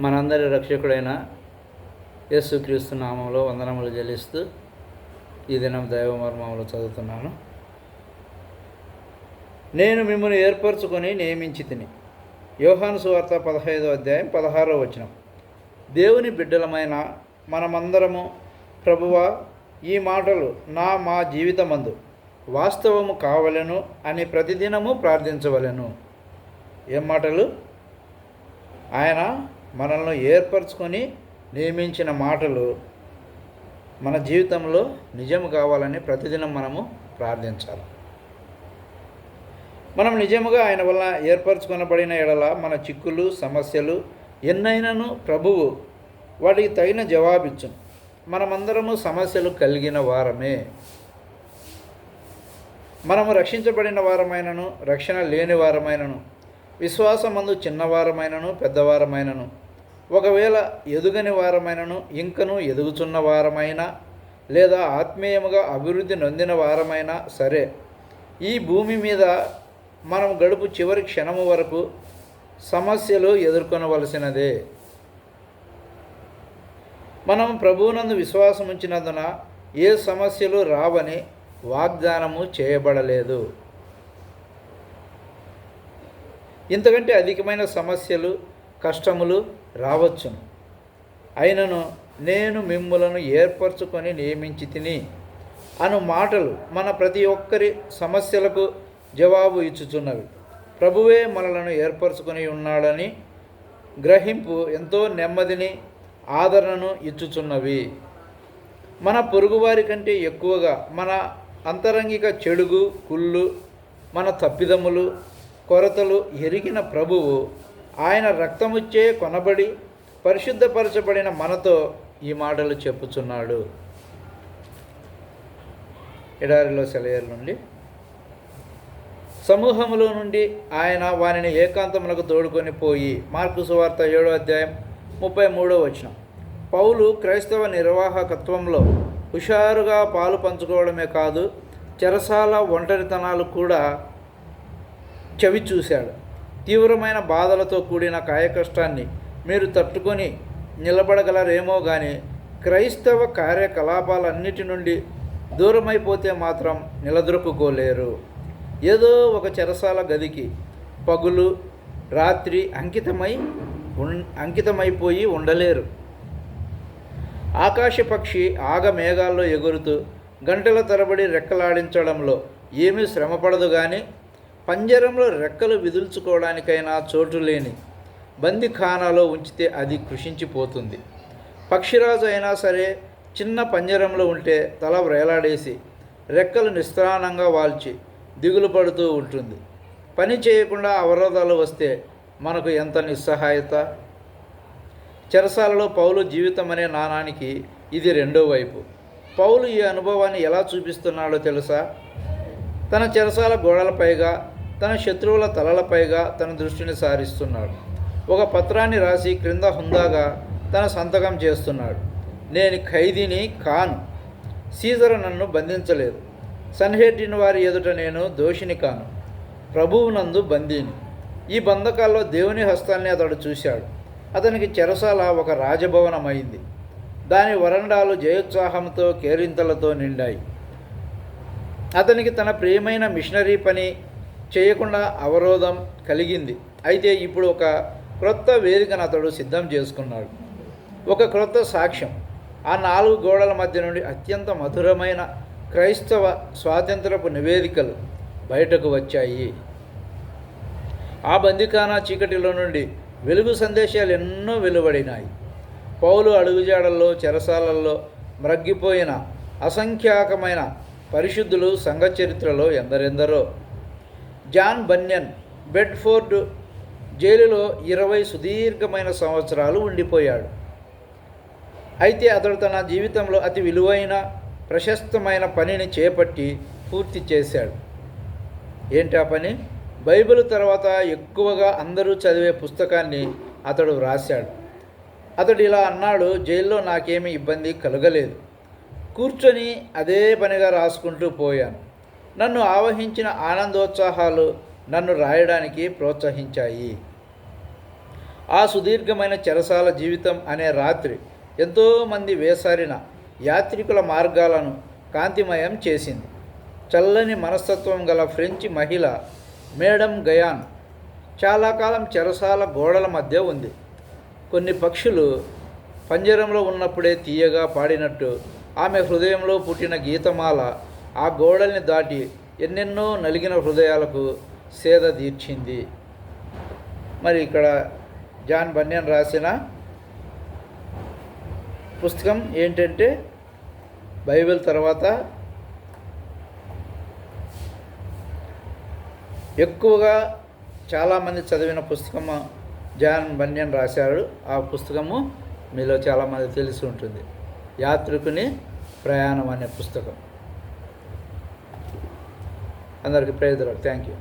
మనందరి రక్షకుడైన యేసుక్రీస్తు నామంలో వందనములు చెల్లిస్తూ ఈ దినం దైవమర్మములు చదువుతున్నాను. నేను మిమ్మల్ని ఏర్పరచుకొని నియమించి తిని. యోహాను సువార్త పదహైదో అధ్యాయం పదహారో వచనం. దేవుని బిడ్డలమైన మనమందరము ప్రభువ ఈ మాటలు నా మా జీవితమందు వాస్తవము కావలెను అని ప్రతిదినము ప్రార్థించవలెను. ఏం మాటలు? ఆయన మనల్ని ఏర్పరచుకొని నియమించిన మాటలు మన జీవితంలో నిజం కావాలని ప్రతిదినం మనము ప్రార్థించాలి. మనం నిజముగా ఆయన వల్ల ఏర్పరచుకొనబడిన ఎడల మన చిక్కులు సమస్యలు ఎన్నైనాను ప్రభువు వాటికి తగిన జవాబిచ్చును. మనమందరము సమస్యలు కలిగిన వారమే. మనము రక్షించబడిన వారమైనను రక్షణ లేని వారమైనను విశ్వాసమందు చిన్నవారమైనను పెద్దవారమైనను ఒకవేళ ఎదుగని వారమైనను ఇంకను ఎదుగుచున్న వారమైనా లేదా ఆత్మీయముగా అభివృద్ధి నొందిన వారమైనా సరే ఈ భూమి మీద మనం గడుపు చివరి క్షణము వరకు సమస్యలు ఎదుర్కొనవలసినదే. మనం ప్రభువునందు విశ్వాసం ఉంచినందున ఏ సమస్యలు రావని వాగ్దానము చేయబడలేదు. ఇంతకంటే అధికమైన సమస్యలు కష్టములు రావచ్చును. అయినను నేను మిమ్ములను ఏర్పరచుకొని నియమించి తిని అను మాటలు మన ప్రతి ఒక్కరి సమస్యలకు జవాబు ఇచ్చుచున్నవి. ప్రభువే మనలను ఏర్పరచుకొని ఉన్నాడని గ్రహింపు ఎంతో నెమ్మదిని ఆదరణను ఇచ్చుచున్నవి. మన పొరుగువారి కంటే ఎక్కువగా మన అంతరంగిక చెడుగు కుళ్ళు మన తప్పిదములు కొరతలు ఎరిగిన ప్రభువు ఆయన రక్తముచ్చే కొనబడి పరిశుద్ధపరచబడిన మనతో ఈ మాటలు చెప్పుచున్నాడు. ఎడారిలో సెలయర్ నుండి. సమూహములో నుండి ఆయన వారిని ఏకాంతములకు తోడుకొని పోయి మార్కు సువార్త ఏడో అధ్యాయం ముప్పై మూడో వచనం. పౌలు క్రైస్తవ నిర్వాహకత్వంలో హుషారుగా పాలు పంచుకోవడమే కాదు చెరసాల ఒంటరితనాలు కూడా చవి చూశాడు. తీవ్రమైన బాధలతో కూడిన కాయకష్టాన్ని మీరు తట్టుకొని నిలబడగలరేమో కానీ క్రైస్తవ కార్యకలాపాలన్నిటి నుండి దూరమైపోతే మాత్రం నిలదొరుకుకోలేరు. ఏదో ఒక చెరసాల గదికి పగులు రాత్రి అంకితమై ఉన్ అంకితమైపోయి ఉండలేరు. ఆకాశపక్షి ఆగ మేఘాల్లో ఎగురుతూ గంటల తరబడి రెక్కలాడించడంలో ఏమీ శ్రమపడదు కానీ పంజరంలో రెక్కలు విదుల్చుకోవడానికైనా చోటు లేని బందిఖానాలో ఉంచితే అది కృషించిపోతుంది. పక్షిరాజు అయినా సరే చిన్న పంజరంలో ఉంటే తల వ్రేలాడేసి రెక్కలు నిస్త్రాణంగా వాల్చి దిగులు పడుతూ ఉంటుంది. పని చేయకుండా అవరోధాలు వస్తే మనకు ఎంత నిస్సహాయత? చెరసాలలో పౌలు జీవితం అనే నాణానికి ఇది రెండో వైపు. పౌలు ఈ అనుభవాన్ని ఎలా చూపిస్తున్నాడో తెలుసా? తన చెరసాల గోడలపైగా తన శత్రువుల తలలపైగా తన దృష్టిని సారిస్తున్నాడు. ఒక పత్రాన్ని రాసి క్రింద హుందాగా తన సంతకం చేస్తున్నాడు. నేను ఖైదీని కాను సీజర్ నన్ను బంధించలేదు. సన్హెడ్డిన వారి ఎదుట నేను దోషిని కాను. ప్రభువునందు బందీని. ఈ బంధకాల్లో దేవుని హస్తాన్ని అతడు చూశాడు. అతనికి చెరసాల ఒక రాజభవనమైంది. దాని వరండాలు జయోత్సాహంతో కేరింతలతో నిండాయి. అతనికి తన ప్రియమైన మిషనరీ పని చేయకుండా అవరోధం కలిగింది. అయితే ఇప్పుడు ఒక క్రొత్త వేదికను అతడు సిద్ధం చేసుకున్నాడు. ఒక క్రొత్త సాక్ష్యం. ఆ నాలుగు గోడల మధ్య నుండి అత్యంత మధురమైన క్రైస్తవ స్వాతంత్రపు నివేదికలు బయటకు వచ్చాయి. ఆ బందికానా చీకటిలో నుండి వెలుగు సందేశాలు ఎన్నో వెలువడినాయి. పౌలు అడుగుజాడల్లో చెరసాలల్లో మ్రగ్గిపోయిన అసంఖ్యాకమైన పరిశుద్ధులు సంఘ చరిత్రలో ఎందరెందరో జాన్ బన్యన్ బెడ్ఫోర్డ్ జైలులో ఇరవై సుదీర్ఘమైన సంవత్సరాలు ఉండిపోయాడు. అయితే అతడు తన జీవితంలో అతి విలువైన ప్రశస్తమైన పనిని చేపట్టి పూర్తి చేశాడు. ఏంటి ఆ పని? బైబిల్ తర్వాత ఎక్కువగా అందరూ చదివే పుస్తకాన్ని అతడు వ్రాశాడు. అతడు ఇలా అన్నాడు జైల్లో నాకేమీ ఇబ్బంది కలగలేదు. కూర్చొని అదే పనిగా రాసుకుంటూ పోయాను. నన్ను ఆవహించిన ఆనందోత్సాహాలు నన్ను రాయడానికి ప్రోత్సహించాయి. ఆ సుదీర్ఘమైన చెరసాల జీవితం అనే రాత్రి ఎంతోమంది వేసారిన యాత్రికుల మార్గాలను కాంతిమయం చేసింది. చల్లని మనస్తత్వం గల ఫ్రెంచ్ మహిళ మేడం గయాన్ చాలా కాలం చెరసాల గోడల మధ్య ఉంది. కొన్ని పక్షులు పంజరంలో ఉన్నప్పుడే తీయగా పాడినట్టు ఆమె హృదయంలో పుట్టిన గీతమాల ఆ గోడల్ని దాటి ఎన్నెన్నో నలిగిన హృదయాలకు సేద తీర్చింది. మరి ఇక్కడ జాన్ బన్యన్ రాసిన పుస్తకం ఏంటంటే బైబిల్ తర్వాత ఎక్కువగా చాలామంది చదివిన పుస్తకము జాన్ బన్యన్ రాశాడు ఆ పుస్తకము మీలో చాలామంది తెలిసి ఉంటుంది. యాత్రికుని ప్రయాణం అనే పుస్తకం. అందరికీ ప్రేదలు థ్యాంక్ యూ.